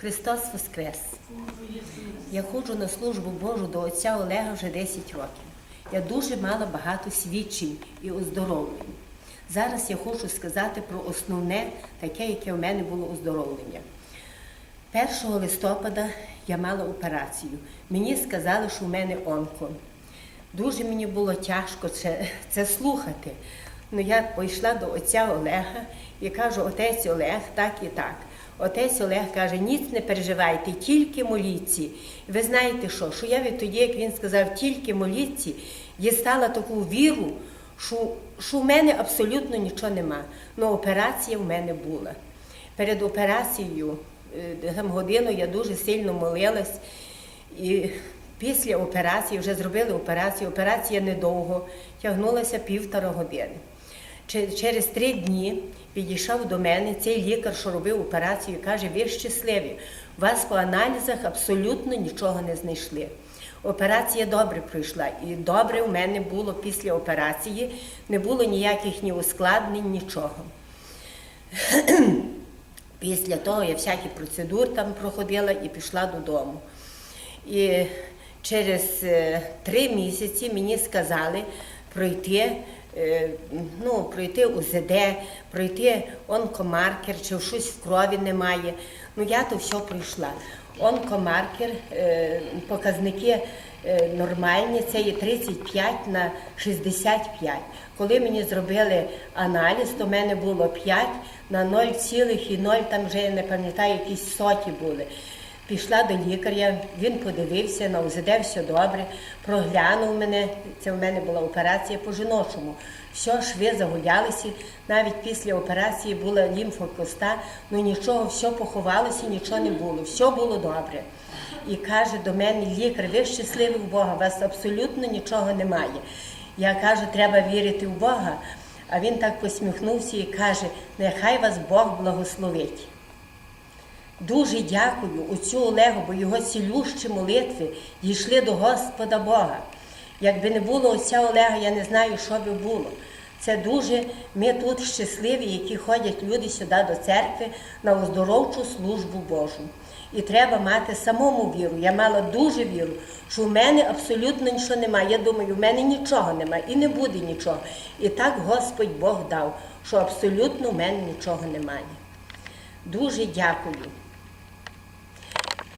Христос Воскрес! Я ходжу на службу Божу до отця Олега вже 10 років. Я дуже мала багато свідчень і оздоровлень. Зараз я хочу сказати про основне, таке, яке в мене було оздоровлення. 1 листопада я мала операцію. Мені сказали, що в мене онко. Дуже мені було тяжко це, це слухати. Ну, я пішла до отця Олега і кажу, отець Олег, так і так. Отець Олег каже, ніц не переживайте, тільки моліться. І ви знаєте що? Що я відтоді, як він сказав, тільки моліться, дістала таку віру, що, що в мене абсолютно нічого нема. Ну, операція в мене була. Перед операцією, е, годину я дуже сильно молилась. І після операції, вже зробили операцію, операція недовго, тягнулася півтора години. Че- Через три дні підійшов до мене цей лікар, що робив операцію, каже, ви щасливі, у вас по аналізах абсолютно нічого не знайшли. Операція добре пройшла, і добре у мене було після операції, не було ніяких ні ускладнень, нічого. Після того я всякі процедури там проходила і пішла додому. І через е, три місяці мені сказали пройти, ну, пройти УЗД, пройти онкомаркер, чи щось в крові немає. Ну я то все пройшла. Онкомаркер, е, показники е, нормальні, це є 35 на 65. Коли мені зробили аналіз, то в мене було 5 на 0,0, там вже я не пам'ятаю, якісь соті були. Пішла до лікаря, він подивився, на все добре, проглянув мене. Це в мене була операція по жіночому. Все, шви загулялися. Навіть після операції була лімфокоста, ну нічого, все поховалося, нічого не було, все було добре. І каже до мене лікар, ви щасливі в Бога, у вас абсолютно нічого немає. Я кажу, треба вірити в Бога. А він так посміхнувся і каже, нехай вас Бог благословить. Дуже дякую отцю Олегу, бо його цілющі молитви дійшли до Господа Бога. Якби не було отця Олега, я не знаю, що би було. Це дуже ми тут щасливі, які ходять люди сюди до церкви на оздоровчу службу Божу. І треба мати самому віру. Я мала дуже віру, що в мене абсолютно нічого немає. Я думаю, в мене нічого немає і не буде нічого. І так Господь Бог дав, що абсолютно в мене нічого немає. Дуже дякую.